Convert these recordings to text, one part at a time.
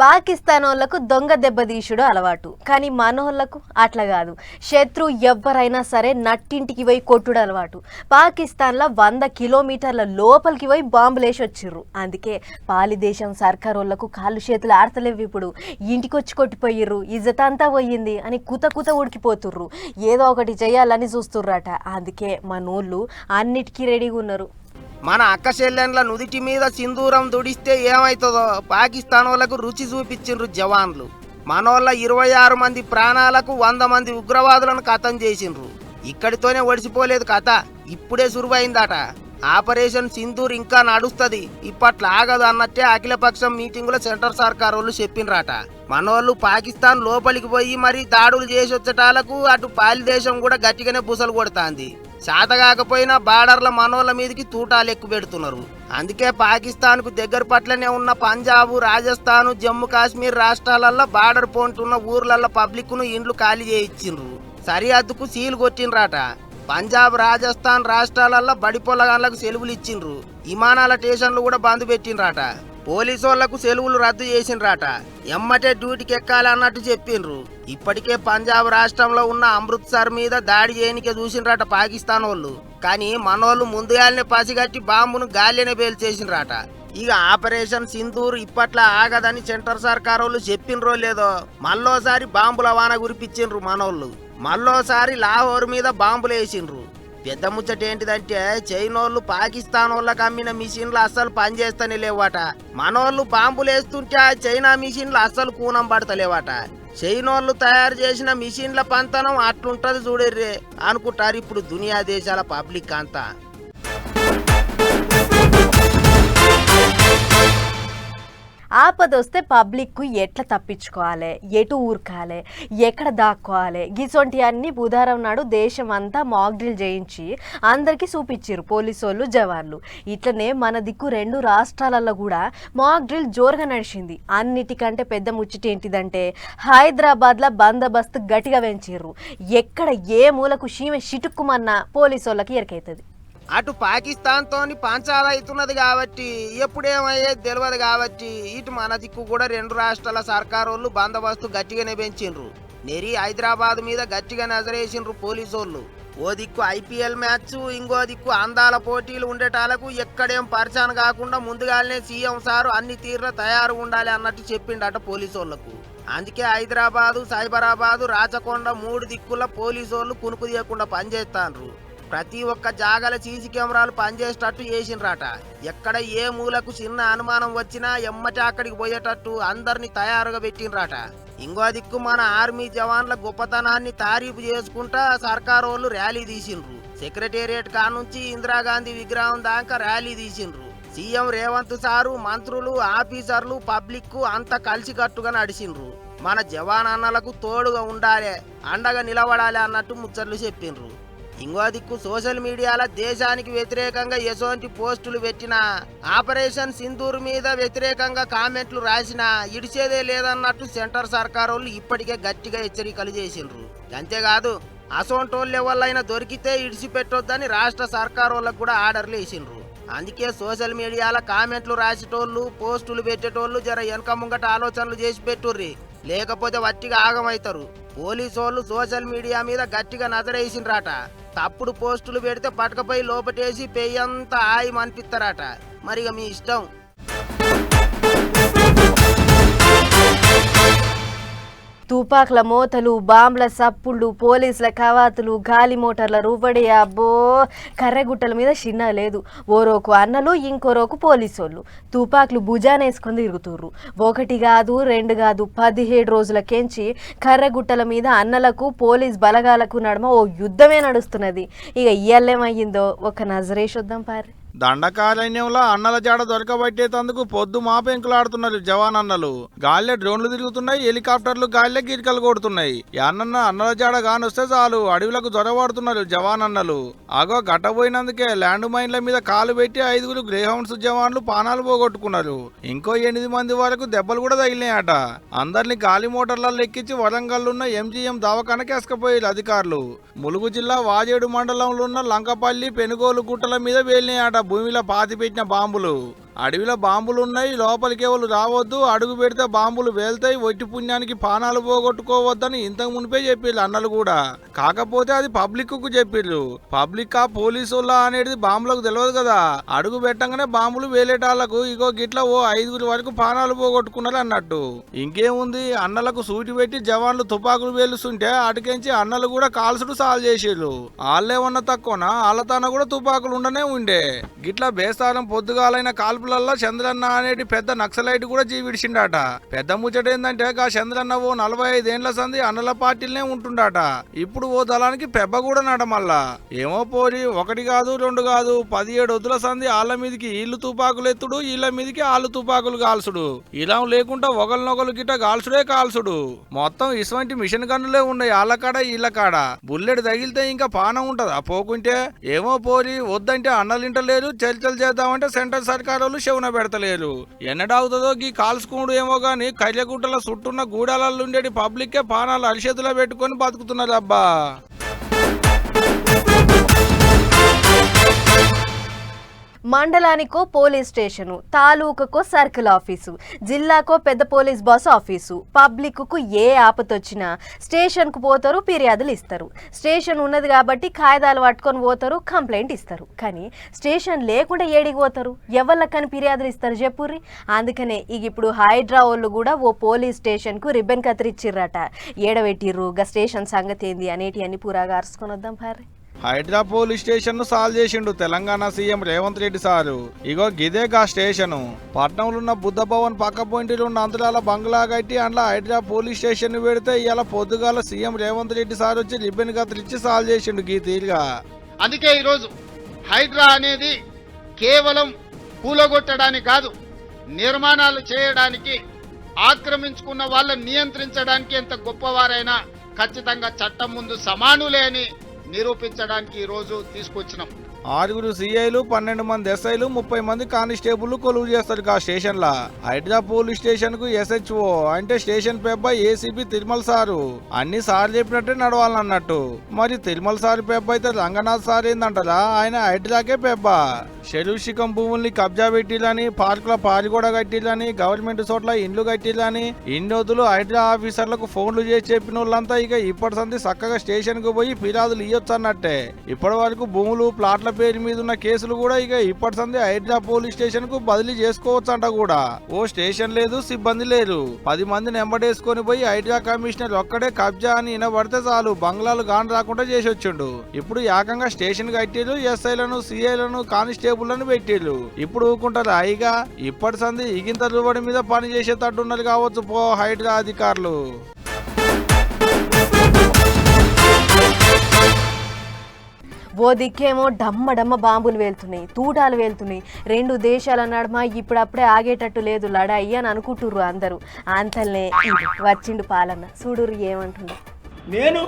పాకిస్తాన్ వాళ్ళకు దొంగ దెబ్బతీసుడు అలవాటు. కానీ మనోళ్ళకు అట్లా కాదు. శత్రు ఎవ్వరైనా సరే నట్టింటికి పోయి కొట్టుడు అలవాటు. పాకిస్తాన్లో వంద కిలోమీటర్ల లోపలికి పోయి బాంబులేసి వచ్చిర్రు. అందుకే పాలిదేశం సర్కార్ వాళ్ళకు కాళ్ళు చేతులు ఆడతలేవు ఇప్పుడు. ఇంటికి వచ్చి కొట్టిపోయిర్రు. ఇజ్జత అంతా పోయింది అని కుత కుత ఉడికిపోతుర్రు. ఏదో ఒకటి చేయాలని చూస్తుర్రట. అందుకే మనోళ్ళు అన్నిటికీ రెడీగా ఉన్నారు. మన అక్క చెల్లెన్ల నుదిటి మీద సింధూరం దుడిస్తే ఏమవుతుందో పాకిస్తాన్ వాళ్ళకు రుచి చూపించిండ్రు జవాన్లు. మనోళ్ళ ఇరవై ఆరు మంది ప్రాణాలకు వంద మంది ఉగ్రవాదులను కథం చేసిండ్రు. ఇక్కడితోనే ఒడిసిపోలేదు కథ. ఇప్పుడే సురువైందట. ఆపరేషన్ సింధూర్ ఇంకా నడుస్తుంది. ఇప్పట్లో ఆగదు అన్నట్టే అఖిలపక్షం మీటింగులో సెంటర్ సర్కార్ వాళ్ళు చెప్పిండ్రట మనోళ్ళు పాకిస్తాన్ లోపలికి పోయి మరి దాడులు చేసి వచ్చేటాలకు అటు పాలి దేశం కూడా గట్టిగానే బుసలు కొడుతాంది. శాత కాకపోయినా బార్డర్ల మనోళ్ళ మీదకి తూటాలు ఎక్కువ పెడుతున్నారు. అందుకే పాకిస్తాన్కు దగ్గర పట్లనే ఉన్న పంజాబ్ రాజస్థాన్ జమ్మూ కాశ్మీర్ రాష్ట్రాలల్లో బార్డర్ పోంటున్న ఊర్లల్లో పబ్లిక్ను ఇండ్లు ఖాళీ చేయించిండ్రు. సరిహద్దుకు సీలు కొట్టిండ్రాట. పంజాబ్ రాజస్థాన్ రాష్ట్రాలల్లో బడి పొలగాళ్ళకు సెలవులు ఇచ్చిండ్రు. విమానాల స్టేషన్లు కూడా బంద్ పెట్టిండ్రాట. పోలీసు సెలవులు రద్దు చేసిండ్రట. ఎమ్మటే డ్యూటీకి ఎక్కాలన్నట్టు చెప్పిండ్రు. ఇప్పటికే పంజాబ్ రాష్ట్రంలో ఉన్న అమృత్సర్ మీద దాడి చేయనికే చూసిండ్రట పాకిస్తాన్ వాళ్ళు కానీ మనోళ్ళు ముందుగానే పసిగట్టి బాంబును గాలినే పేల్చేసిండ్రాట. ఇక ఆపరేషన్ సింధూర్ ఇప్పట్లా ఆగదని సెంటర్ సర్కార్ వాళ్ళు చెప్పిండ్రో లేదో మళ్ళోసారి బాంబుల వాన కురిపించిండ్రు మనోళ్ళు. మళ్ళోసారి లాహోర్ మీద బాంబులు వేసిండ్రు పెద్ద ముచ్చట ఏంటిదంటే చైనోళ్ళు పాకిస్తాన్ వాళ్ళకి అమ్మిన మిషన్లు అస్సలు పనిచేస్తనే లేవట. మనోళ్ళు బాంబులు వేస్తుంటే ఆ చైనా మిషన్లు అస్సలు కూనం పడతలేవట. చైనోళ్ళు తయారు చేసిన మిషన్ల పంతనం అట్లుంటది చూడర్రే అనుకుంటారు ఇప్పుడు దునియా దేశాల పబ్లిక్ అంతా. ఆపదొస్తే పబ్లిక్కు ఎట్లా తప్పించుకోవాలి? ఎటు ఊరకాలి? ఎక్కడ దాక్కోవాలి? గిసొంటి అన్ని బుధారం నాడు దేశం అంతా మాక్డ్రిల్ చేయించి అందరికీ చూపించారు పోలీసు వాళ్ళు జవాన్లు. ఇట్లనే మన దిక్కు రెండు రాష్ట్రాలలో కూడా మాక్ డ్రిల్ జోరుగా నడిచింది. అన్నిటికంటే పెద్ద ముచ్చట ఏంటిదంటే హైదరాబాద్లో బందోబస్తు గట్టిగా పెంచారు ఎక్కడ ఏ మూలకు షీమె చిటుక్కుమన్నా పోలీసు వాళ్ళకి ఎరకైతుంది. అటు పాకిస్తాన్తోని తోని అవుతున్నది కాబట్టి ఎప్పుడేమయ్యేది తెలియదు కాబట్టి ఇటు మన దిక్కు కూడా రెండు రాష్ట్రాల సర్కారోళ్ళు బందోబస్తు గట్టిగానే పెంచిండ్రు. నెరి హైదరాబాద్ మీద గట్టిగా నజరేసిండ్రు పోలీసోళ్ళు. ఓ దిక్కు ఐపీఎల్ మ్యాచ్ ఇంకో దిక్కు అందాల పోటీలు ఉండేటాలకు ఎక్కడేం పరిచయం కాకుండా ముందుగానే సీఎం సారు అన్ని తీర్ల తయారు ఉండాలి అన్నట్టు చెప్పిండట పోలీసోళ్ళకు అందుకే హైదరాబాదు సైబరాబాదు రాచకొండ మూడు దిక్కుల పోలీసోళ్ళు కునుకు తీయకుండా పనిచేస్తాండ్రు ప్రతి ఒక్క జాగల సీసీ కెమెరాలు పనిచేసేటట్టు చేసిండ్రట. ఎక్కడ ఏ మూలకు చిన్న అనుమానం వచ్చినా ఎమ్మటి అక్కడికి పోయేటట్టు అందరిని తయారుగా పెట్టిండ్రట. ఇంకో దిక్కు మన ఆర్మీ జవాన్ల గొప్పతనాన్ని తారీఫు చేసుకుంటా సర్కార్ వాళ్ళు ర్యాలీ తీసిండ్రు. సెక్రటేరియట్ కానుంచి ఇందిరాగాంధీ విగ్రహం దాకా ర్యాలీ తీసిండ్రు. సీఎం రేవంత్ సారు మంత్రులు ఆఫీసర్లు పబ్లిక్ అంతా కలిసికట్టుగా నడిచిండ్రు మన జవాన్ అన్నలకు తోడుగా ఉండాలి అండగా నిలబడాలి అన్నట్టు ముచ్చట్లు చెప్పిండ్రు. ఇంకో దిక్కు సోషల్ మీడియాలో దేశానికి వ్యతిరేకంగా ఎసోంటి పోస్టులు పెట్టిన ఆపరేషన్ సింధూర్ మీద వ్యతిరేకంగా కామెంట్లు రాసిన ఇడిచేదే లేదన్నట్టు సెంటర్ సర్కార్ వాళ్ళు ఇప్పటికే గట్టిగా హెచ్చరికలు చేసిండ్రు. అంతేకాదు అసోంటోళ్ళ వల్లైనా దొరికితే ఇడిచిపెట్టొద్దని రాష్ట్ర సర్కార్ వాళ్ళకు కూడా ఆర్డర్లు వేసిండ్రు. అందుకే సోషల్ మీడియాలో కామెంట్లు రాసేటోళ్ళు పోస్టులు పెట్టేటోళ్ళు జర వెనక ముంగట ఆలోచనలు చేసి పెట్టుర్రి. లేకపోతే వట్టిగా ఆగమవుతారు పోలీసు వాళ్ళు సోషల్ మీడియా మీద గట్టిగా నజరేసిండ్రాట తప్పుడు పోస్టులు పెడితే పటకపై లోపటేసి పెయ్యంతా ఆయి అనిపిస్తారట మరిగా మీ ఇష్టం. తుపాకుల మోతలు బాంబుల సప్పుళ్ళు పోలీసుల కవాతులు గాలి మోటార్ల రువ్వడి అబ్బో! కర్రగుట్టల మీద చిన్న లేదు. ఓరోకు అన్నలు ఇంకోరోకు పోలీసోళ్ళు. తుపాకులు భుజానేసుకొని తిరుగుతుర్రు. ఒకటి కాదు రెండు కాదు పదిహేడు రోజుల కెంచి మీద అన్నలకు పోలీస్ బలగాలకు నడుమ ఓ యుద్ధమే నడుస్తున్నది. ఇక ఇయ్యాలేమయ్యిందో ఒక నజరేషొద్దాం పారి దండకారణ్యంలో అన్నల జాడ దొరకబట్టేటందుకు పొద్దు మాపెంకులాడుతున్నారు జవాన్ అన్నలు గాల్లే డ్రోన్లు తిరుగుతున్నాయి హెలికాప్టర్లు గాల్లే గిరికలు కొడుతున్నాయి. ఈ అన్నల జాడ కానొస్తే చాలు అడవులకు జొరబడుతున్నారు జవాన్ అన్నలు అగో గట్టపోయినందుకే ల్యాండ్ మైన్ల మీద కాలు పెట్టి ఐదుగురు గ్రేహౌండ్స్ జవాన్లు పానాలు పోగొట్టుకున్నారు. ఇంకో ఎనిమిది మంది వరకు దెబ్బలు కూడా తగిలినాయట. అందరిని గాలి మోటార్లలో ఎక్కించి వరంగల్ ఉన్న ఎంజీఎం దవాఖానకి ఎసుకపోయారు అధికారులు. ములుగు జిల్లా వాజేడు మండలంలో ఉన్న లంకపల్లి పెనుగోలు గుట్టల మీద వేలినాయట భూమిలో పాతిపెట్టిన బాంబులు. అడవిలో బాంబులు ఉన్నాయి లోపలికి ఎవరు రావద్దు. అడుగు పెడితే బాంబులు వేల్తాయి వట్టి పుణ్యానికి పానాలు పోగొట్టుకోవద్దని ఇంతకు మునిపే చెప్పిర్రు అన్నలు కూడా. కాకపోతే అది పబ్లిక్కు చెప్పిర్రు. పబ్లిక్ ఆ పోలీసులా అనేది బాంబులకు తెలియదు కదా. అడుగు పెట్టంగానే బాంబులు వేలేటాళ్ళకు ఇగో గిట్ల ఓ ఐదుగురు వరకు పానాలు పోగొట్టుకున్నారు అన్నట్టు. ఇంకేముంది? అన్నలకు సూటి పెట్టి జవాన్లు తుపాకులు వేలుస్తుంటే అటుకెంచి అన్నలు కూడా కాల్సుడు సాల్ చేసిర్రు. వాళ్ళేమన్నా తక్కువనా? వాళ్ళతోన కూడా తుపాకులు ఉండనే ఉండే. గిట్లా బేస్తారం పొద్దుగాలైన కాల్పులల్లో చంద్రన్న అనేటి పెద్ద నక్సలైట్ కూడా జీవిడిచిండట. పెద్ద ముచ్చట ఏంటంటే ఆ చంద్రన్న ఓ నలభై ఐదేండ్ల సంది అన్నల పార్టీలనే ఉంటుండట. ఇప్పుడు ఓ దళానికి పెబ్బ కూడా నడ మళ్ళా ఏమో పోరి ఒకటి కాదు రెండు కాదు పదిహేడు వద్దుల సంది ఆళ్ళ మీదకి వీళ్ళు తుపాకులు ఎత్తుడు వీళ్ళ మీదకి ఆళ్ళు తుపాకులు కాల్సుడు ఇలా లేకుండా ఒకరినొకరు గిట్ట కాల్సుడే. కాల్చుడు మొత్తం ఇటువంటి మిషన్ గన్నులే ఉన్నాయి ఆళ్ళ కాడ ఈళ్ళ కాడ. బుల్లెట్ తగిలితే ఇంకా పానం ఉంటదా? పోకుంటే ఏమో పోరి వద్దంటే అన్నలింటలేరు చర్చలు చేద్దామంటే సెంట్రల్ సర్కారు వాళ్ళు శవున పెడతలేరు. ఎన్నడాగుతుందో గీ కాల్చుకోడు ఏమో గాని కర్యగుట్టల చుట్టున్న గూడాలలో ఉండేటి పబ్లిక్కే పానాలు అరిచేతిలో పెట్టుకొని బతుకుతున్నారు అబ్బా మండలానికో పోలీస్ స్టేషను తాలూకుకో సర్కిల్ ఆఫీసు జిల్లాకో పెద్ద పోలీస్ బాస్ ఆఫీసు. పబ్లిక్కు ఏ ఆపతొచ్చినా స్టేషన్కు పోతారు ఫిర్యాదులు ఇస్తారు. స్టేషన్ ఉన్నది కాబట్టి కాగితాలు పట్టుకొని పోతారు కంప్లైంట్ ఇస్తారు. కానీ స్టేషన్ లేకుండా ఏడికి పోతారు? ఎవళ్ళకని ఫిర్యాదులు ఇస్తారు చెప్పుర్రి? అందుకనే ఇక ఇప్పుడు హైడ్రా వాళ్ళు కూడా ఓ పోలీస్ స్టేషన్కు రిబ్బన్ కత్తిరిచ్చిర్రట. ఏడబెట్టిర్రు? గా స్టేషన్ సంగతి ఏంది? అనేటి అన్ని పూరాగా అరుచుకొని వద్దాం భార్య హైడ్రా పోలీస్ స్టేషన్ను సాల్వ్ చేసిండు తెలంగాణ సీఎం రేవంత్ రెడ్డి సారు. ఇగో గిదే గా స్టేషన్. పట్నంలో ఉన్న బుద్ధ భవన్ పక్క పాయింట్లో ఉన్న అంతరాల బంగ్లా కట్టి అందులో హైడ్రా పోలీస్ స్టేషన్ పెడితే ఇవాళ పొద్దుగాల సీఎం రేవంత్ రెడ్డి సార్ వచ్చి రిబ్బన్ కత్తిరించి సాల్వ్ చేసిండు గీ తీరుగా. అందుకే ఈరోజు హైడ్రా అనేది కేవలం కూలగొట్టడానికి కాదు నిర్మాణాలు చేయడానికి ఆక్రమించుకున్న వాళ్ళని నియంత్రించడానికి ఎంత గొప్పవారైనా ఖచ్చితంగా చట్టం ముందు సమానులే అని నిరూపించడానికి ఈరోజు తీసుకొచ్చినాం. ఆరుగురు సిఐలు పన్నెండు మంది ఎస్ఐలు ముప్పై మంది కానిస్టేబుల్ కొలువు చేస్తారు ఆ స్టేషన్ లా హైడ్రా పోలీస్ స్టేషన్కు ఎస్హెచ్ఓ అంటే స్టేషన్ పెబ్బ ఏసీపీ తిరుమల సారు. అన్ని సార్ చెప్పినట్టే నడవాలన్నట్టు. మరి తిరుమల సార్ పెబ్బ అయితే రంగనాథ్ సార్ ఏందంటారా? ఆయన హైడ్రాకే పెబ్బ శిఖం భూముల్ని కబ్జా పెట్టిలని పార్కుల పారిగోడ కట్టిలని గవర్నమెంట్ చోట్ల ఇండ్లు కట్టిలని ఇన్ని వదులు హైడ్రా ఆఫీసర్లకు ఫోన్లు చేసి చెప్పిన వాళ్ళంతా ఇక ఇప్పటి సంది చక్కగా స్టేషన్కు పోయి ఫిర్యాదులు ఇయ్యొచ్చు అన్నట్టే. ఇప్పటి వరకు భూములు ప్లాట్ల పేరు మీద ఉన్న కేసులు కూడా ఇక ఇప్పటి సంది హైడ్రా పోలీస్ స్టేషన్కు బదిలీ చేసుకోవచ్చు అంట కూడా. ఓ స్టేషన్ లేదు సిబ్బంది లేదు పది మందిని ఎంబడేసుకొని పోయి హైడ్రా కమిషనర్ ఒక్కడే కబ్జా అని వినబడితే చాలు బంగ్లాలు గాని రాకుండా చేసి వచ్చిండు ఇప్పుడు ఏకంగా స్టేషన్ కట్టిలు ఎస్ఐలను సిఐలను కానిస్టేబుల్లను పెట్టిళ్ళు. ఇప్పుడు ఊకుంటారు హాయిగా ఇప్పటి సంది ఇగింత రుబడి మీద పని చేసేటట్టు ఉన్నారు కావచ్చు పో హైడ్రా అధికారులు. ఓ దిక్కేమో డమ్మ డమ్మ బాంబులు వెళ్తున్నాయి తూటాలు వెళ్తున్నాయి రెండు దేశాల నడుమ ఇప్పుడప్పుడే ఆగేటట్టు లేదు లడాయి అని అనుకుంటుర్రు అందరూ. అంతల్నే ఇదిగో వచ్చిండు పాలన్న. చూడుర్రు ఏమంటుండో. నేను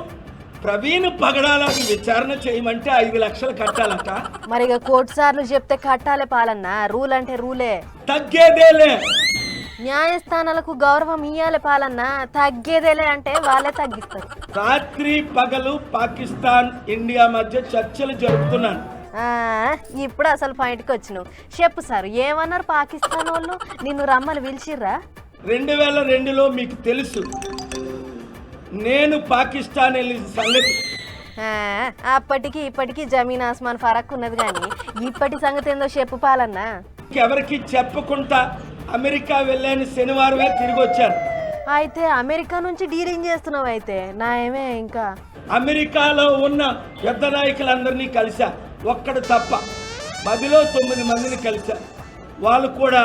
ప్రవీణ్ పగడాలకు విచారణ చేయమంటే ఐదు లక్షలు కట్టాలట. మరి ఇక కోటి సార్లు చెప్తే కట్టాలే పాలన్న. రూల్ అంటే రూలే. తగ్గేదేలే. న్యాయస్థానాలకు గౌరవం ఇయ్యాలి పాలన్న. తగ్గేదేలే అంటే వాళ్ళే తగ్గిస్తారు. రాత్రి పగలు పాకిస్తాన్ ఇండియా మధ్య చర్చలు జరుపుతున్నాను. ఆ, ఇప్పుడు అసలు పాయింట్కి వచ్చినావు. చెప్పు సార్ ఏమన్నారు పాకిస్తాన్ వాళ్ళు? నిన్ను రమ్మని పిలిచిర్రా? రెండు వేల రెండులో మీకు తెలుసు. నేను పాకిస్తాన్ వెళ్ళిన సంగతి అప్పటికి ఇప్పటికి జమీన్ ఆస్మాన్ ఫరక్ ఉన్నది కానీ ఇప్పటి సంగతి ఏందో చెప్పు పాలన్న. ఎవరికి చెప్పకుండా అమెరికా వెళ్ళాను శనివారమే తిరిగి వచ్చాను. అయితే అమెరికా నుంచి డీలింగ్ చేస్తున్నావు అయితే నా ఏమే ఇంకా? అమెరికాలో ఉన్న పెద్ద నాయకులందరినీ కలిసా ఒక్కడు తప్ప. పదిలో తొమ్మిది మందిని కలిసా వాళ్ళు కూడా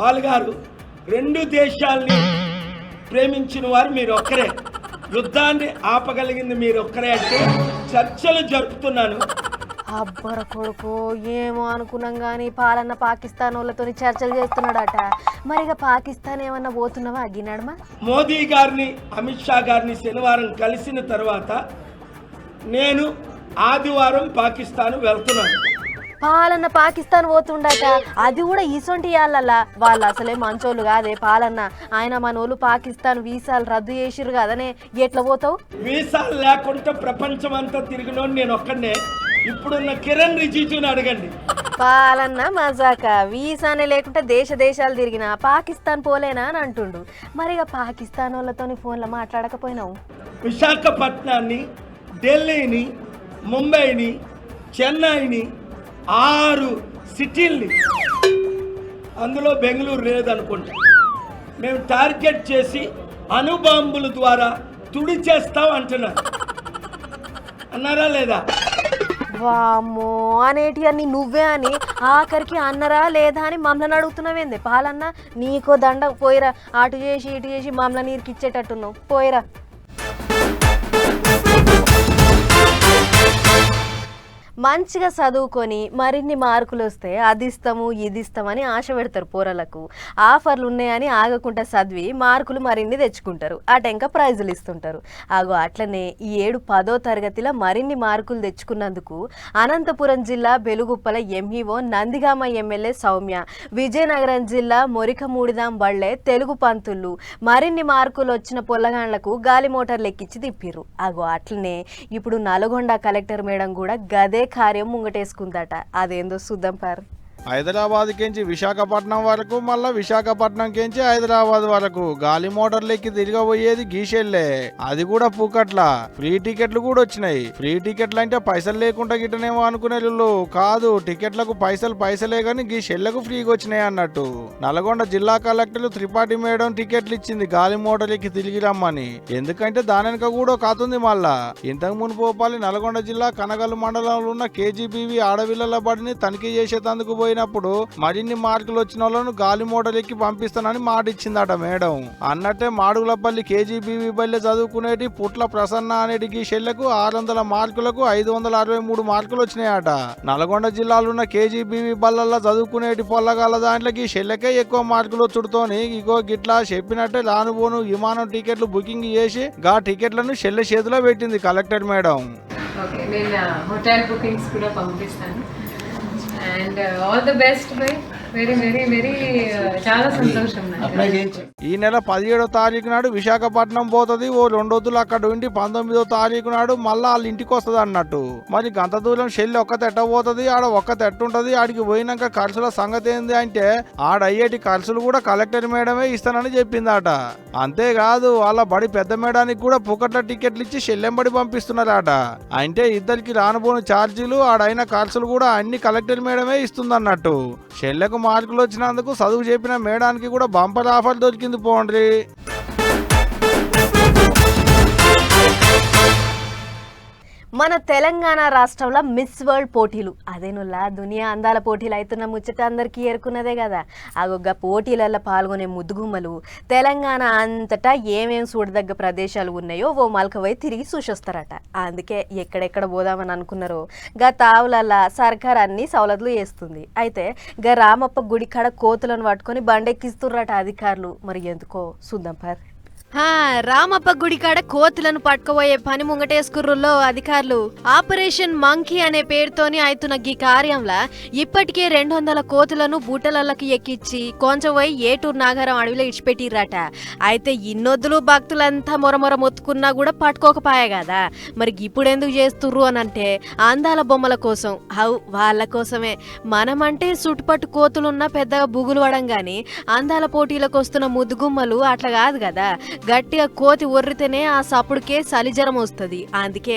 వాళ్ళు గారు రెండు దేశాల్ని ప్రేమించిన వారు మీరు ఒక్కరే. యుద్ధాన్ని ఆపగలిగింది మీరు ఒక్కరే అంటే చర్చలు జరుపుతున్నాను. అబ్బర కొడుకు ఏమో అనుకున్నాం కానీ పాలన్న పాకిస్తాన్ వాళ్ళతో చర్చలు చేస్తున్నాడట. మరిగా పాకిస్తాన్ ఏమన్నా పోతున్నావా అగ్గినాడమా మోదీ గారిని అమిత్ షా గారిని శనివారం కలిసిన తర్వాత నేను ఆదివారం పాకిస్తాన్ వెళ్తున్నాను. పాలన్న పాకిస్తాన్ పోతుండట. అది కూడా ఇసొంటి వాళ్ళ వాళ్ళు అసలే మంచోళ్ళు కాదే పాలన్న. ఆయన మనోళ్ళు పాకిస్తాన్ వీసాలు రద్దు చేసిర్రు కదనే ఎట్లా పోతావు? వీసాలు లేకుండా ప్రపంచం అంతా తిరిగినోడు నేను ఒక్కడనే. ఇప్పుడున్న కిరణ్ రిజిజుని అడగండి. పాలన్న మజాక. వీసానే లేకుంటే దేశ దేశాలు తిరిగిన పాకిస్తాన్ పోలేనా అని అంటుండు. మరి ఇక పాకిస్తాన్ వాళ్ళతోని ఫోన్లో మాట్లాడకపోయినావు? విశాఖపట్నాన్ని ఢిల్లీని ముంబైని చెన్నైని ఆరు సిటీల్ని. అందులో బెంగళూరు లేదనుకుంటా. మేము టార్గెట్ చేసి అణుబాంబుల ద్వారా తుడి చేస్తాం అంటున్నారు. అన్నారా లేదా? వామ్మో అనేటి అన్ని నువ్వే అని ఆఖరికి అన్నరా లేదా అని మమ్మల్ని అడుగుతున్నావేంది పాలన్న నీకో దండ పోయిరా అటు చేసి ఇటు చేసి మమ్మల్ని నీరుకి ఇచ్చేటట్టున్నావు పోయిరా. మంచిగా చదువుకొని మరిన్ని మార్కులు వస్తే అది ఇస్తాము ఇది ఇస్తామని ఆశ పెడతారు పోరలకు. ఆఫర్లు ఉన్నాయని ఆగకుండా చదివి మార్కులు మరిన్ని తెచ్చుకుంటారు. అటెంక ప్రైజులు ఇస్తుంటారు. ఆగో అట్లనే ఈ ఏడు పదో తరగతిలో మరిన్ని మార్కులు తెచ్చుకున్నందుకు అనంతపురం జిల్లా బెలుగుప్పల ఎంఈఓ నందిగామ ఎమ్మెల్యే సౌమ్య విజయనగరం జిల్లా మొరికమూడిదాం బళ్ళే తెలుగు పంతులు మరిన్ని మార్కులు వచ్చిన పొల్లగాండ్లకు గాలి మోటార్లు ఎక్కించి తిప్పిర్రు. అగో అట్లనే ఇప్పుడు నల్గొండ కలెక్టర్ మేడం కూడా గదే కార్యం ముంగటేసుకుందట. అదేందో చూద్దాం పారు. హైదరాబాద్ కెంచి విశాఖపట్నం వరకు మళ్ళా విశాఖపట్నం కెంచి హైదరాబాద్ వరకు. గాలి మోటార్లు ఎక్కి తిరగబోయేది గీషెళ్ళే అది కూడా పూకట్ల ఫ్రీ టికెట్లు కూడా వచ్చినాయి. ఫ్రీ టికెట్లు అంటే పైసలు లేకుండా గిట్టనేమో అనుకునే కాదు టికెట్లకు పైసలు పైసలే కానీ గీ షెల్లకు ఫ్రీగా వచ్చినాయి అన్నట్టు. నల్గొండ జిల్లా కలెక్టర్ త్రిపాఠి మేడం టికెట్లు ఇచ్చింది గాలి మోటార్ ఎక్కి తిరిగి రమ్మని. ఎందుకంటే దాని వెనక కూడా కాతుంది మళ్ళా. ఇంతకు మునుపోపాలి నల్గొండ జిల్లా కనగల్లు మండలంలో ఉన్న కేజీబీవీ ఆడవిల్లల బడిని తనిఖీ చేసేందుకు పోయినప్పుడు మరిన్ని మార్కులు వచ్చిన వాళ్ళను గాలి మోటార్ ఎక్కి పంపిస్తానని మాట ఇచ్చిందట మేడం. అన్నట్టే మాడుగులపల్లి కేజీబీవి బల్లె చదువుకునేటి పుట్ల ప్రసన్న అనేటికి షెల్లకు ఆరు వందల మార్కులకు ఐదు వందల అరవై మూడు మార్కులు వచ్చినాయట. నల్గొండ జిల్లాలో ఉన్న కేజీబీవి బల్లల్లో చదువుకునేటి పొల్లగాల దాంట్లోకి షెల్లకే ఎక్కువ మార్కులు వచ్చుడుతోని ఇగో గిట్లా చెప్పినట్టే రానుబోను విమానం టికెట్లు బుకింగ్ చేసి గా టికెట్లను షెల్లె చేతిలో పెట్టింది కలెక్టర్ మేడం. ఓకే నేను హోటల్ బుకింగ్స్ కూడా పంపిస్తాను. and uh, all the best bhai very very very చాలా సంతోషం నాకు. ఈ నెల పదిహేడో తారీఖు నాడు విశాఖపట్నం పోతుంది. ఓ రెండొద్దులు అక్కడ ఉండి పంతొమ్మిదో తారీఖు నాడు మళ్ళా వాళ్ళ ఇంటికి వస్తుంది అన్నట్టు. మరి గంత దూరం షెల్లి ఒక్క తెట్ట పోతుంది ఆడ ఒక్క తెట్ట ఉంటది. ఆడికి పోయినాక ఖర్చుల సంగతి ఏంది అంటే ఆడ అయ్యేటి ఖర్చులు కూడా కలెక్టర్ మేడమే ఇస్తానని చెప్పిందట. అంతేకాదు వాళ్ళ బడి పెద్ద మేడానికి కూడా పుకట్ల టికెట్లు ఇచ్చి షెల్లెంబడి పంపిస్తున్నారట. అంటే ఇద్దరికి రానుపోని ఛార్జీలు ఆడైన ఖర్చులు కూడా అన్ని కలెక్టర్ మేడమే ఇస్తుందన్నట్టు. షెల్లెకు మార్కులు వచ్చినందుకు చదువు చెప్పిన మేడానికి కూడా బంపర్ ఆఫర్ దొరికింది పోండ్రి. మన తెలంగాణ రాష్ట్రంలో మిస్ వరల్డ్ పోటీలు. అదేనులా దునియా అందాల పోటీలు అవుతున్న ముచ్చట అందరికీ ఏరుకున్నదే కదా. అగొగ్గ పోటీలలో పాల్గొనే ముద్దుగుమ్మలు తెలంగాణ అంతటా ఏమేం చూడదగ్గ ప్రదేశాలు ఉన్నాయో ఓ మలకవై తిరిగి చూసొస్తారట. అందుకే ఎక్కడెక్కడ పోదామని అనుకున్నారో గా తావులల్లా సర్కార్ అన్ని సవలతులు చేస్తుంది అయితే గా రామప్ప గుడి కాడ కోతులను పట్టుకొని బండెక్కిస్తుర్రట అధికారులు. మరి ఎందుకో? చూద్దాం రామప్ప గుడి కాడ కోతులను పట్టుకోబోయే పని ముంగటేసుకుర్రుల్లో అధికారులు. ఆపరేషన్ మంకీ అనే పేరుతోని అవుతున్న ఈ కార్యంలా ఇప్పటికే రెండు వందల కోతులను బూటలకి ఎక్కించి కొంచెం పోయి ఏటూరు నాగారం అడవిలో ఇడిచిపెట్టిర్రట. అయితే ఇన్నొద్దులు భక్తులంతా మొరమొర మొత్తుకున్నా కూడా పట్టుకోకపాయే కదా. మరి ఇప్పుడు ఎందుకు చేస్తుర్రు అని అంటే అందాల బొమ్మల కోసం. హౌ వాళ్ళ కోసమే. మనమంటే చుట్టుపట్టు కోతులున్నా పెద్దగా బుగులు పడం గాని అందాల పోటీలకు వస్తున్న ముద్దుగుమ్మలు అట్లా కాదు కదా. గట్టిగా కోతి ఒర్రితేనే ఆ సప్పుడుకే చలిజరం వస్తుంది. అందుకే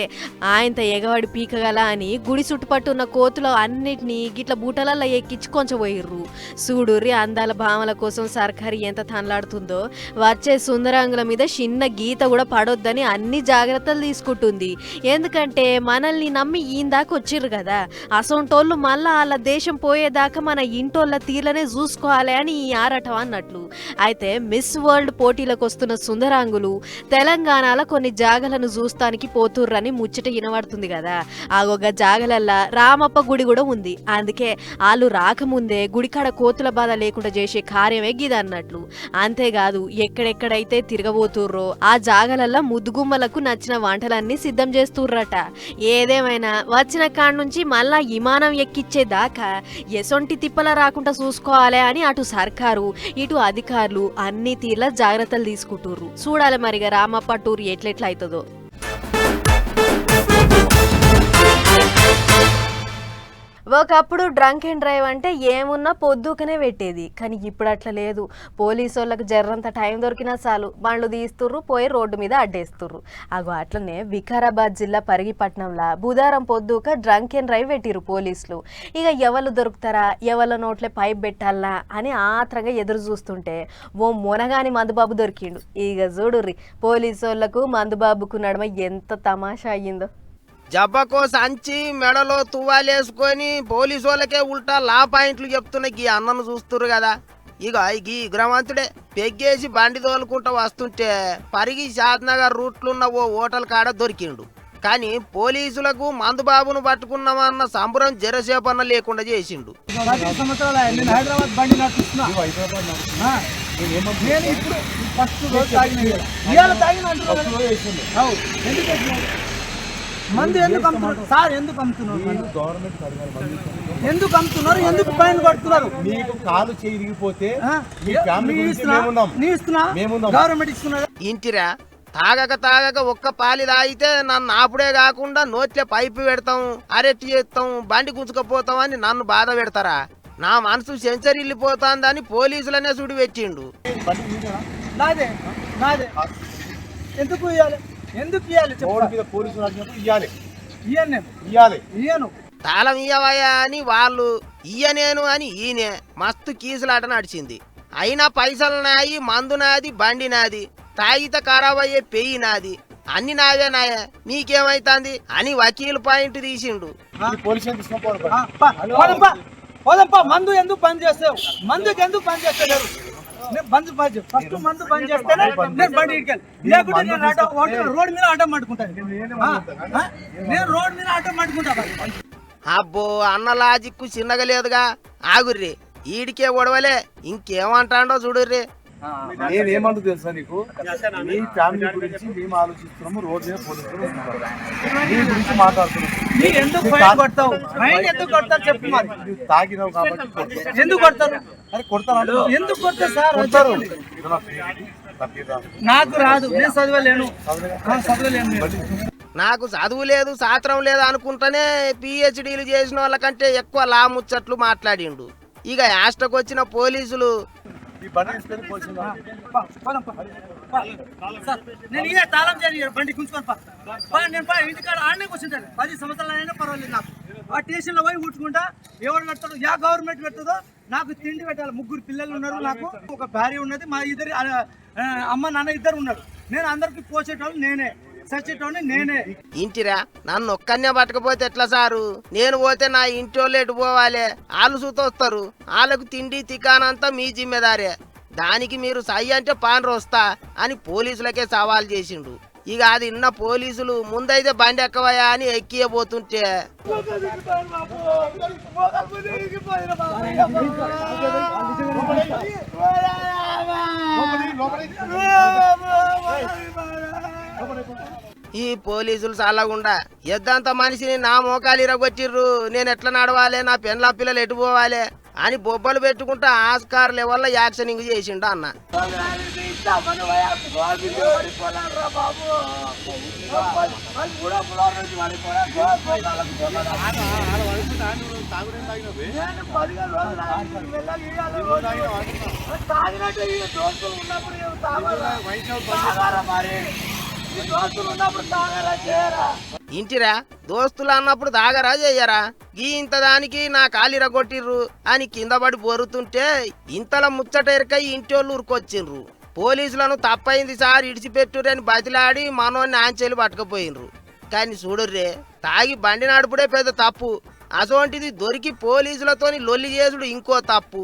ఆయనత ఎగవాడి పీకగల అని గుడి చుట్టుపట్టు ఉన్న కోతులు అన్నిటినీ గిట్ల బూటలల్లో ఎక్కించి కొంచెం పోయిర్రు సూడూరి అందాల భామల కోసం సర్కారు ఎంత తనలాడుతుందో వచ్చే సుందరాంగుల మీద చిన్న గీత కూడా పడొద్దని అన్ని జాగ్రత్తలు తీసుకుంటుంది. ఎందుకంటే మనల్ని నమ్మి ఈందాక వచ్చిర్రు కదా. అసొంటోళ్ళు మళ్ళా వాళ్ళ దేశం పోయేదాకా మన ఇంటోళ్ళ తీర్లనే చూసుకోవాలి అని ఈ ఆరాటం అన్నట్లు. అయితే మిస్ వరల్డ్ పోటీలకు వస్తున్న సుందరాంగులు తెలంగాణలో కొన్ని జాగలను చూస్తానికి పోతుర్రని ముచ్చట వినబడుతుంది కదా. ఆ ఒక జాగలల్లా రామప్ప గుడి కూడా ఉంది. అందుకే వాళ్ళు రాకముందే గుడికాడ కోతుల బాధ లేకుండా చేసే కార్యమే గిదన్నట్లు. అంతేకాదు ఎక్కడెక్కడైతే తిరగబోతుర్రో ఆ జాగలల్లా ముద్దుగుమ్మలకు నచ్చిన వంటలన్నీ సిద్ధం చేస్తుర్రట. ఏదేమైనా వచ్చిన కాడ నుంచి మళ్ళా విమానం ఎక్కిచ్చే దాకా ఎసొంటి తిప్పల రాకుండా చూసుకోవాలి అని అటు సర్కారు ఇటు అధికారులు అన్ని తీర్ల జాగ్రత్తలు తీసుకుంటుర్రు చూడాలి మరిగా రామప్ప టూర్ ఎట్లెట్లయితుందో ఒకప్పుడు డ్రంక్ అండ్ డ్రైవ్ అంటే ఏమున్నా పొద్దుకనే పెట్టేది. కానీ ఇప్పుడు అట్లా లేదు. పోలీసు వాళ్ళకి జర్రంత టైం దొరికినా చాలు. బండ్లు తీస్తుర్రు పోయి రోడ్డు మీద అడ్డేస్తుర్రు. అగో అట్లనే వికారాబాద్ జిల్లా పరిగిపట్నంలో బుధారం పొద్దుక డ్రంక్ అండ్ డ్రైవ్ పెట్టిరు పోలీసులు. ఇక ఎవరు దొరుకుతారా? ఎవరి నోట్లే పైప్ పెట్టాలా అని ఆత్రంగా ఎదురు చూస్తుంటే ఓ మొనగాని మందుబాబు దొరికిండు. ఇక చూడుర్రి పోలీసు వాళ్ళకు మందుబాబుకు నడమ ఎంత తమాషా అయ్యిందో. జబ్బకో సంచి మెడలో తువ్వాలేసుకొని పోలీసు వాళ్ళకే ఉల్టా లా పాయింట్లు చెప్తున్న గీ అన్నను చూస్తురు కదా. ఇక గీ గ్రమంతుడే పెగ్గేసి బండి తోలుకుంటూ వస్తుంటే పరిగి షాద్నగర్ రూట్లున్న ఓ హోటల్ కాడ దొరికిండు. కానీ పోలీసులకు మందుబాబును పట్టుకున్నామన్న సంబరం జరసేపన్న లేకుండా చేసిండు. హైదరాబాద్ మందు ఎందుకు అమ్ముతున్నారు? సార్ ఎందుకు అమ్ముతున్నారు మందు? ఎందుకు అమ్ముతున్నారు? ఎందుకు ఫైన్ కొడుతున్నారు? మీకు కాలు ఇస్తున్నా? మేమున్నాం. గవర్నమెంట్ ఇస్తున్నదా? ఇంటిరా తాగక తాగక ఒక్క పాలి తాగితే నన్ను ఆపుడే కాకుండా నోట్లే పైపు పెడతాం అరెస్ట్ చేస్తాం బండి గుంజుకపోతాం అని నన్ను బాధ పెడతారా? నా మనసు సెంచరీ వెళ్ళిపోతాందని పోలీసులనే సుడి పెట్టిండు. నాదే నాదే. ఎందుకు ఇవ్వాలి ఎందుకు ఇవ్వాలి రోడ్డు చెప్పు మీద పోలీసులు వచ్చినప్పుడు ఇవ్వాలి ఇయ్యను నేను ఇవ్వాలి ఇయ్యను. తాళం ఇయ్యవయ్యా అని వాళ్ళు ఇయ్యనేను అని ఈయనే మస్తు కీసులాట నడిచింది. అయినా పైసలు నాయి మందు నాది బండి నాది తాగిత ఖరాబ్ అయ్యే పెయ్యి నాది. అన్ని నావే నాయే నీకేమైతాంది అని వకీలు పాయింట్ తీసిండు. పోలీస్ మందు ఎందుకు బంద్ చేస్తావు మందుకి ఎందుకు బంద్ చేస్తలేరు నేను బంద్ బంద్ ఫస్ట్ మందు బంద్ చేస్తేనే నేను బండి ఇటుకెళ్ళి లేకుంటే నేను ఆటో రోడ్ మీద ఆటో నేను రోడ్ మీద ఆటో. అబ్బో అన్న లాజిక్కు చిన్నగా లేదుగా ఆగుర్రి. ఈడికే ఒడవలే ఇంకేమంటాడో చూడుర్రి. నేనేమంటూ తెలుసా నీకు? మీ ఫ్యామిలీ గురించి మేము ఆలోచిస్తున్నాము రోడ్డు మీద పోలీసులు. నీ గురించి మాట్లాడుతున్నాం నీ ఎందుకు ఫైన్ కొడతావు? ఫైన్ ఎందుకు కొడతారు చెప్పు మరి. నువ్వు తాగినావు కాబట్టి. ఎందుకు కొడతారు. అరే కొడతారు ఎందుకు కొడతారు సార్? కొడతారు. నాకు రాదు. నేను చదవలేను. చదవలేను. నాకు చదువు లేదు శాస్త్రం లేదు అనుకుంటేనే పిహెచ్డీలు చేసిన వాళ్ళకంటే ఎక్కువ లాముచ్చట్లు మాట్లాడిండు. ఇక యాస్టకు వచ్చిన పోలీసులు ఈ బండి తీసుకొని నేను ఇదే తాళం చేయాలి బండి గుంచుకొని పా. నేను పా ఇంటికాడ ఆడనే కూర్చుంటాను. పది సంవత్సరాలు అయినా పర్వాలేదు నాకు. ఆ స్టేషన్లో పోయి కూర్చుకుంటా ఎవరు పెడతాడు యా గవర్నమెంట్ పెడుతుందో నాకు తిండి పెట్టాలి. ముగ్గురు పిల్లలు ఉన్నారు నాకు ఒక భార్య ఉన్నది మా ఇద్దరు అమ్మ నాన్న ఇద్దరు ఉన్నారు. నేను అందరికి పోసేటోళ్ళు నేనే. నేనే. ఇంటిరా నన్ను ఒక్కనే పట్టకపోతే ఎట్లా సారు? నేను పోతే నా ఇంటి వాళ్ళు ఎటు పోవాలి? వాళ్ళు చూతొస్తారు వాళ్ళకు తిండి తికానంతా మీ జిమ్మెదారే. దానికి మీరు సై అంటే పాన్ వస్తా అని పోలీసులకే సవాల్ చేసిండు. ఇక అది ఇన్న పోలీసులు ముందైతే బండి ఎక్కవయా అని ఎక్కియబోతుంటే. ఈ పోలీసులు చాలాగుండా. ఎద్దంత మనిషిని నా మోకాలు ఇరగొచ్చిర్రు నేను ఎట్లా నడవాలి? నా పెన్ల పిల్లలు ఎటు పోవాలి? అని బొబ్బలు పెట్టుకుంటా ఆస్కార్ లెవెల్లో యాక్షనింగ్ చేసిండు అన్న. ఇంటిరా దోస్తులు అన్నప్పుడు దాగరా చెయ్యరా ఈ ఇంత దానికి నా కాలిర కొట్టిర్రు అని కింద పడి బొరుతుంటే ఇంతలో ముచ్చట ఎరకై ఇంటోళ్ళు ఉరికొచ్చిండ్రు పోలీసులను తప్పైంది సార్ ఇడిచిపెట్టురని బతిలాడి మనోని ఆంచెలు పట్టుకుపోయినరు కానీ చూడుర్రే తాగి బండి నడుపుడే పెద్ద తప్పు. అసోంటిది దొరికి పోలీసులతోని లొల్లి చేసుడు ఇంకో తప్పు.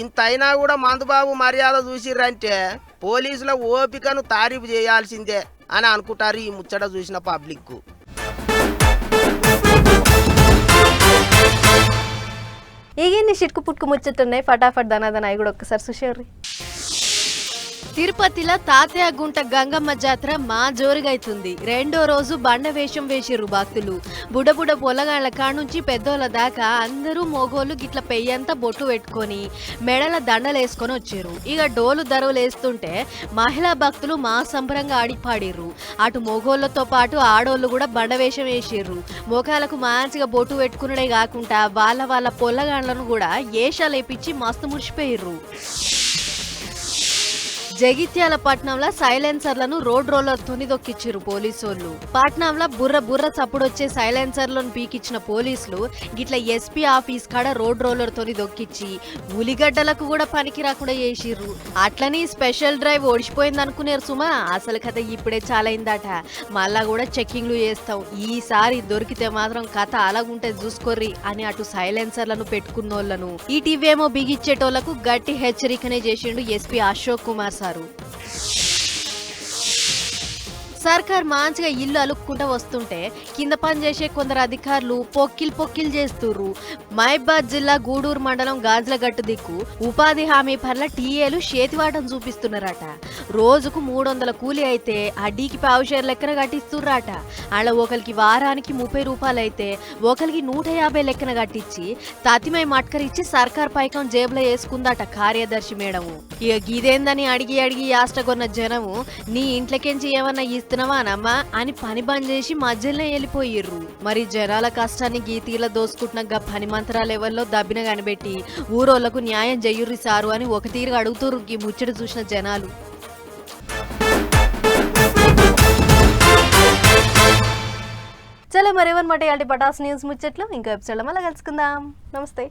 ఇంత అయినా కూడా మందుబాబు మర్యాద చూసిర్రంటే పోలీసుల ఓపికను తారీఫు చేయాల్సిందే. అని అనుకుంటారు ఈ ముచ్చట చూసిన పబ్లిక్ ఇగిన్ని షిట్కు పుట్టుకు ముచ్చట్టున్నాయి ఫటాఫట్ దనాదన అవి కూడా ఒక్కసారి చూసేవ్రీ తిరుపతిలో తాతయ్య గుంట గంగమ్మ జాతర మా జోరుగైతుంది. రెండో రోజు బండ వేషం వేసిర్రు భక్తులు. బుడబుడ పొలగాళ్ళ కానుంచి పెద్దోళ్ళ దాకా అందరూ మోగోళ్ళు గిట్ల పెయ్యంతా బొట్టు పెట్టుకొని మెడల దండలేసుకొని వచ్చారు ఇక డోలు దరువులు వేస్తుంటే మహిళా భక్తులు మా సంబరంగా ఆడిపాడిర్రు. అటు మోగోళ్ళతో పాటు ఆడోళ్ళు కూడా బండ వేషం వేసిర్రు. మోకాలకు మంచిగా బొట్టు పెట్టుకున్నడే కాకుండా వాళ్ళ వాళ్ళ పొల్లగాళ్ళను కూడా ఏషాలు వేపించి మస్తు మురిసిపోయిర్రు. జగిత్యాల పట్నంలో సైలెన్సర్లను రోడ్ రోలర్ తోని దొక్కిచ్చిర్రు పోలీసోళ్ళు. పట్నంలో బుర్ర బుర్ర చప్పుడొచ్చే సైలెన్సర్లను పీకిచ్చిన పోలీసులు గిట్ల ఎస్పీ ఆఫీస్ కాడ రోడ్ రోలర్ తోని దొక్కిచ్చి ఉలిగడ్డలకు కూడా పనికి రాకుండా చేసిర్రు అట్లని స్పెషల్ డ్రైవ్ ఓడిచిపోయింది అనుకునేరు సుమా. అసలు కథ ఇప్పుడే చాలైందట. మళ్ళా కూడా చెక్కింగ్లు చేస్తాం ఈసారి దొరికితే మాత్రం కథ అలాగుంటే చూసుకోర్రి అని అటు సైలెన్సర్లను పెట్టుకున్నోళ్ళను ఏమో బిగిచ్చేటోళ్ళకు గట్టి హెచ్చరికనే చేసిండు SP Ashok Kumar sir. Bolsonaro. సర్కార్ మంచిగా ఇల్లు అలుక్కుంటూ వస్తుంటే కింద పనిచేసే కొందరు అధికారులు పొక్కిల్ పొక్కిల్ చేస్తుర్రు. మహబాద్ జిల్లా గూడూరు మండలం గాజులగట్టు దిక్కు ఉపాధి హామీ పనుల టీఏలు చేతివాటం చూపిస్తున్నారట. రోజుకు మూడు వందల కూలి అయితే అడ్డీకి పావుషేర్ లెక్కన కట్టిస్తుర్రాట. అలా ఒకరికి వారానికి ముప్పై రూపాయలు అయితే ఒకరికి నూట యాభై లెక్కన కట్టించి తతిమై మట్కరిచ్చి సర్కార్ పైకం జేబులో వేసుకుందట కార్యదర్శి మేడము. ఇక గీదేందని అడిగి అడిగి యాస్టగొన్న జనము నీ ఇంట్లోకెంచి ఏమన్నా ఇస్తున్నావా అని పని బంద్ చేసి మధ్యలోనే వెళ్ళిపోయిర్రు. మరి జనాల కష్టాన్ని గీతీల దోసుకుంటున్న గా పని మంత్రాల లెవెల్లో దబ్బిన కనిపెట్టి ఊరోళ్ళకు న్యాయం చెయ్యుర్రి సారు అని ఒక తీరుగా అడుగుతుర్రు ఈ ముచ్చట చూసిన జనాలు. చలో మరేమన్నమాట ఇలాంటి పటాస్ న్యూస్ ముచ్చట్లు? ఇంకో ఎపిసోడ్ మళ్ళీ కలుసుకుందాం. నమస్తే.